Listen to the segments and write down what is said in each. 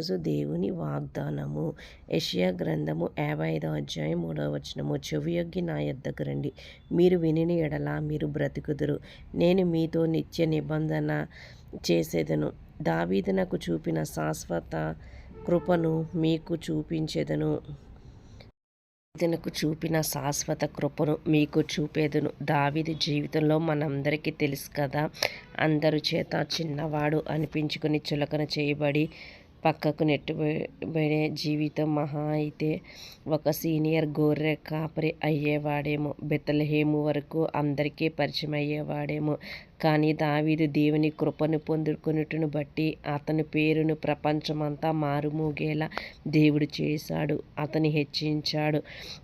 రోజు దేవుని వాగ్దానము. యషియా గ్రంథము యాభై ఐదో అధ్యాయం మూడవ వచనము. చెవియొగ్గి నా యొద్దకు రండి. మీరు వినిని ఎడల మీరు బ్రతుకుదురు. నేను మీతో నిత్య నిబంధన చేసేదను. దావీదునకు చూపిన శాశ్వత కృపను మీకు చూపించేదను. ఇతనకు చూపిన శాశ్వత కృపను మీకు చూపేదును. దావిది జీవితంలో మనందరికీ తెలుసు కదా అందరి చేత చిన్నవాడు అనిపించుకుని చులకన చేయబడి పక్కకు నెట్టుబడే జీవితం మహా అయితే ఒక సీనియర్ గొర్రె కాపరి అయ్యేవాడేమో. బెత్తలహేము వరకు అందరికీ పరిచయం అయ్యేవాడేమో కానీ దావీదు దేవుని కృపను పొందుకున్నట్టును బట్టి అతని పేరును ప్రపంచమంతా మారుమూగేలా దేవుడు చేశాడు అతని హెచ్చించాడు.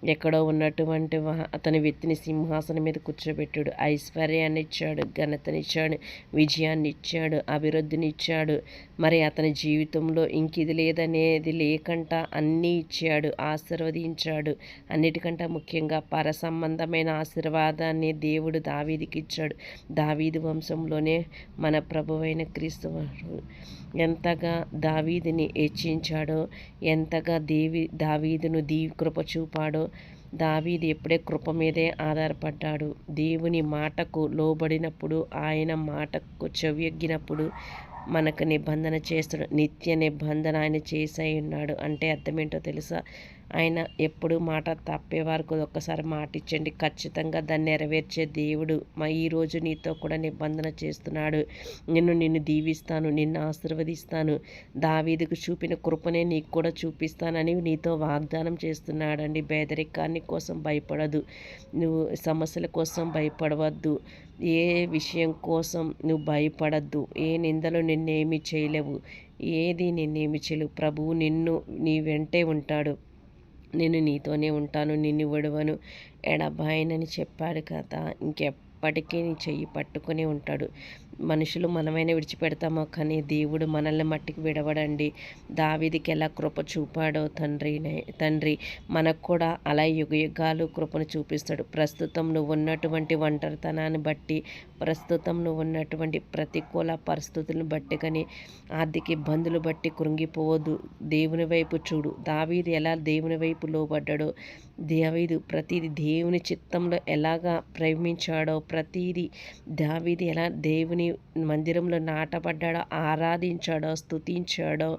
ఎక్కడో ఉన్నటువంటి అతని వ్యక్తిని సింహాసనం మీద కూర్చోబెట్టాడు. ఐశ్వర్యాన్ని ఇచ్చాడు ఘనతనిచ్చాడు విజయాన్ని ఇచ్చాడు అభివృద్ధిని ఇచ్చాడు మరి అతని జీవితంలో ఇంక ఇది లేదనేది లేకంట అన్నీ ఇచ్చాడు ఆశీర్వదించాడు. అన్నిటికంటే ముఖ్యంగా పర సంబంధమైన ఆశీర్వాదాన్ని దేవుడు దావీదికి ఇచ్చాడు దావీదు వంశంలోనే మన ప్రభువైన క్రీస్తు ఎంతగా దావీదిని హెచ్చించాడో ఎంతగా దేవి దావీదును దీ కృప చూపాడో దావీది ఎప్పుడే కృప మీదే ఆధారపడ్డాడు. దేవుని మాటకు లోబడినప్పుడు ఆయన మాటకు చెవియగ్గినప్పుడు మనకు నిబంధన చేస్తాడు. నిత్య నిబంధన ఆయన చేసై ఉన్నాడు. అంటే అర్థమేంటో తెలుసా? ఆయన ఎప్పుడు మాట తప్పేవారికి ఒక్కసారి మాట ఇచ్చండి ఖచ్చితంగా దాన్ని నెరవేర్చే దేవుడు మా ఈరోజు నీతో కూడా నిబంధన చేస్తున్నాడు. నిన్ను నిన్ను దీవిస్తాను నిన్ను ఆశీర్వదిస్తాను. దావీదుకు చూపిన కృపనే నీకు కూడా చూపిస్తానని నీతో వాగ్దానం చేస్తున్నాడండి. పేదరికాన్ని కోసం భయపడదు. నువ్వు సమస్యల కోసం భయపడవద్దు. ఏ విషయం కోసం నువ్వు భయపడద్దు. ఏ నిందలు నిన్నేమి చేయలేవు. ఏది నిన్నేమి చేయలేవు. ప్రభువు నిన్ను నీ వెంటే ఉంటాడు. నేను నీతోనే ఉంటాను నిన్ను విడవను. ఎడబాయనని చెప్పాడు కదా ఇంకెప్పటికీ నీ చెయ్యి పట్టుకునే ఉంటాడు. మనుషులు మనమైనా విడిచిపెడతామో కానీ దేవుడు మనల్ని మట్టికి విడవడండి. దావిదికి ఎలా కృప చూపాడో తండ్రి తండ్రి మనకు కూడా అలా యుగ యుగాలు కృపను చూపిస్తాడు. ప్రస్తుతం నువ్వు ఉన్నటువంటి ఒంటరితనాన్ని బట్టి ప్రస్తుతం నువ్వు ఉన్నటువంటి ప్రతికూల పరిస్థితులను బట్టి కానీ ఆర్థిక ఇబ్బందులు బట్టి కృంగిపోవద్దు. దేవుని వైపు చూడు. దావీది ఎలా దేవుని వైపు లోబడ్డాడో దావీదు ప్రతిది దేవుని చిత్తంలో ఎలాగా ప్రేమించాడో ప్రతిదీ దావీది ఎలా దేవుని మందిరంలో నాటబడ్డాడో ఆరాధించాడో స్థుతించాడో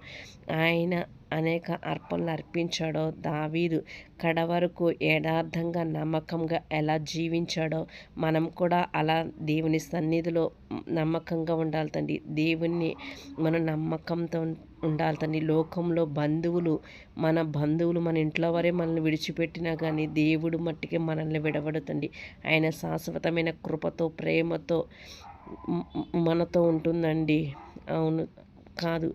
ఆయన అనేక అర్పణలు అర్పించాడో దావీదు కడవరకు యథార్థంగా నమ్మకంగా ఎలా జీవించాడో మనం కూడా అలా దేవుని సన్నిధిలో నమ్మకంగా ఉండాలి తండ్రి. దేవుణ్ణి మన నమ్మకంతో ఉండాలి తండ్రి. లోకంలో బంధువులు మన బంధువులు మన ఇంట్లో వారే మనల్ని విడిచిపెట్టినా కానీ దేవుడు మట్టికి మనల్ని విడబడుతుంది ఆయన శాశ్వతమైన కృపతో ప్రేమతో మనతో ఉంటుందండి. అవును. కాదు.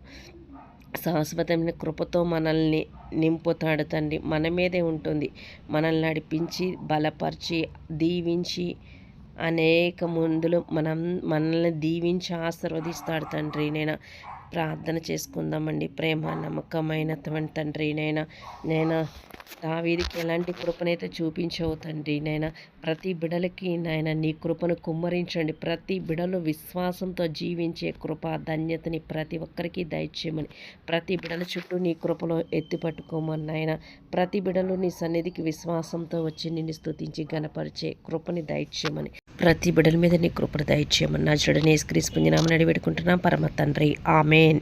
శాశ్వతమైన కృపతో మనల్ని నింపుతాడు తండ్రి మన మీదే ఉంటుంది. మనల్ని నడిపించి బలపరిచి దీవించి అనేక మందులు మనం మనల్ని దీవించి ఆశీర్వదిస్తాడు తండ్రి. నేను ప్రార్థన చేసుకుందామండి. ప్రేమ నమ్మకమైనటువంటి తండ్రి నైనా నేను దావీదికి ఎలాంటి కృపనైతే చూపించవు తండ్రి నాయన ప్రతి బిడలకి నాయన నీ కృపను కుమ్మరించండి. ప్రతి బిడలు విశ్వాసంతో జీవించే కృప ధన్యతని ప్రతి ఒక్కరికి దయచేయమని. ప్రతి బిడల చుట్టూ నీ కృపలో ఎత్తి పట్టుకోమని నాయన ప్రతి బిడలు నీ సన్నిధికి విశ్వాసంతో వచ్చి నిన్ను స్థుతించి గనపరిచే కృపని దయచేయమని. ప్రతి బిడల మీద నీ కృపణ దయచేయమని నా చెడు క్రీస్ పుంజినామని అడిగి పెట్టుకుంటున్నాం పరమ తండ్రి. ఆమెన్.